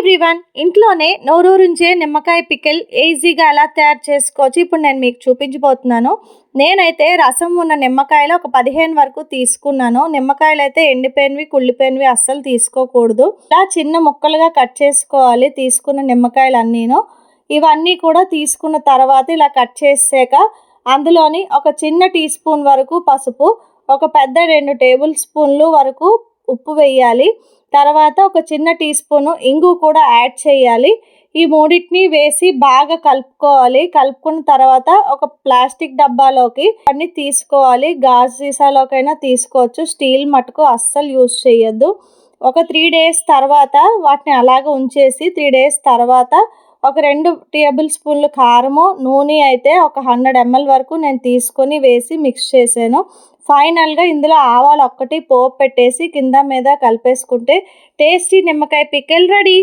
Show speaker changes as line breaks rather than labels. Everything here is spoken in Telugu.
ఎవ్రీవన్ ఇంట్లోనే నోరూరుంచే నిమ్మకాయ పికిల్ ఈజీగా ఎలా తయారు చేసుకోవచ్చు? ఇప్పుడు నేను మీకు చూపించబోతున్నాను. నేనైతే రసం ఉన్న నిమ్మకాయలు ఒక పదిహేను వరకు తీసుకున్నాను. నిమ్మకాయలు అయితే ఎండిపోయినవి కుళ్ళిపోయినవి అస్సలు తీసుకోకూడదు. ఇలా చిన్న ముక్కలుగా కట్ చేసుకోవాలి తీసుకున్న నిమ్మకాయలు అన్నీను ఇవన్నీ కూడా తీసుకున్న తర్వాత ఇలా కట్ చేసాక అందులోని ఒక చిన్న టీ స్పూన్ వరకు పసుపు ఒక పెద్ద రెండు టేబుల్ స్పూన్లు వరకు ఉప్పు వేయాలి. తర్వాత ఒక చిన్న టీ స్పూను ఇంగు కూడా యాడ్ చేయాలి. ఈ మూడింటిని వేసి బాగా కలుపుకోవాలి. కలుపుకున్న తర్వాత ఒక ప్లాస్టిక్ డబ్బాలోకి అన్ని తీసుకోవాలి. గాజు సీసాలోకైనా తీసుకోవచ్చు. స్టీల్ మటుకు అస్సలు యూజ్ చేయొద్దు. ఒక త్రీ డేస్ తర్వాత వాటిని అలాగ ఉంచేసి త్రీ డేస్ తర్వాత ఒక రెండు టేబుల్ స్పూన్లు కారము నూనె అయితే ఒక హండ్రెడ్ ఎంఎల్ వరకు నేను తీసుకొని వేసి మిక్స్ చేశాను. ఫైనల్గా ఇందులో ఆవాలు ఒక్కటి పోపు పెట్టేసి కింద మీద కలిపేసుకుంటే టేస్టీ నిమ్మకాయ పికెల్ రెడీ.